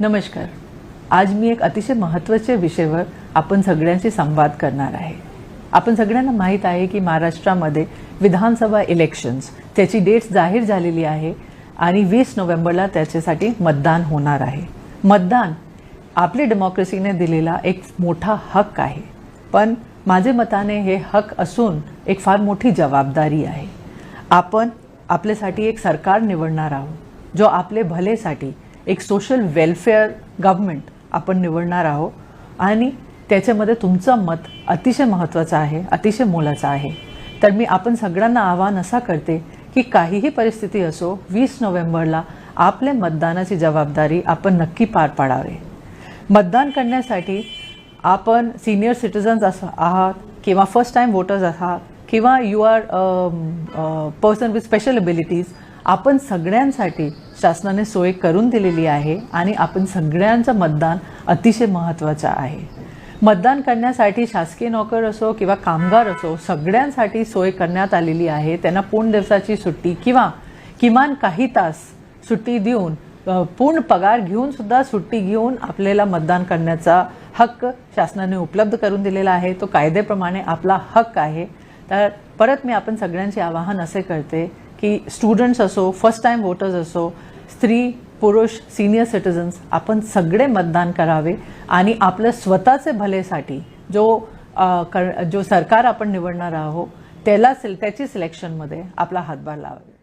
नमस्कार. आज मी एक अतिशय महत्त्वाच्या विषयावर आपण सगळ्यांशी संवाद करणार आहे. आपण सगळ्यांना माहीत आहे की महाराष्ट्रामध्ये विधानसभा इलेक्शन्स त्याची डेट्स जाहीर झालेली आहे आणि वीस नोव्हेंबरला त्याच्यासाठी मतदान होणार आहे. मतदान आपली डेमोक्रेसीने दिलेला एक मोठा हक्क आहे. पण माझे मताने हे हक असून एक फार मोठी जबाबदारी आहे. आपण आपल्यासाठी एक सरकार निवडणार आहोत जो आपले भलेसाठी एक सोशल वेलफेअर गव्हर्मेंट आपण निवडणार आहोत. आणि त्याच्यामध्ये तुमचं मत अतिशय महत्त्वाचं आहे अतिशय मोलाचं आहे. तर मी आपण सगळ्यांना आवाहन असा करते की काहीही परिस्थिती असो वीस नोव्हेंबरला आपल्या मतदानाची जबाबदारी आपण नक्की पार पाडावे. मतदान करण्यासाठी आपण सिनियर सिटीजन्स असं आहात किंवा फर्स्ट टाईम वोटर्स आहात. किंवा you are person with special abilities आपण सगळ्यांसाठी शासनाने सोय करून दिलेली आहे आणि आपण सगळ्यांचं मतदान अतिशय महत्त्वाचं आहे. मतदान करण्यासाठी शासकीय नोकर असो किंवा कामगार असो सगळ्यांसाठी सोय करण्यात आलेली आहे. त्यांना पूर्ण दिवसाची सुट्टी किंवा किमान काही तास सुट्टी देऊन पूर्ण पगार घेऊन सुद्धा सुट्टी घेऊन आपल्याला मतदान करण्याचा हक्क शासनाने उपलब्ध करून दिलेला आहे. तो कायद्याप्रमाणे आपला हक्क आहे. तर परत मी आपण सगळ्यांचे आवाहन असे करते की स्टुडंट्स असो फर्स्ट टाईम वोटर्स असो स्त्री पुरुष सिनियर सिटिझन्स आपण सगळे मतदान करावे आणि आपल्या स्वतःचे भलेसाठी जो आ, कर जो सरकार आपण निवडणार आहोत त्याला सिल त्याची सिलेक्शनमध्ये आपला हातभार लावावे.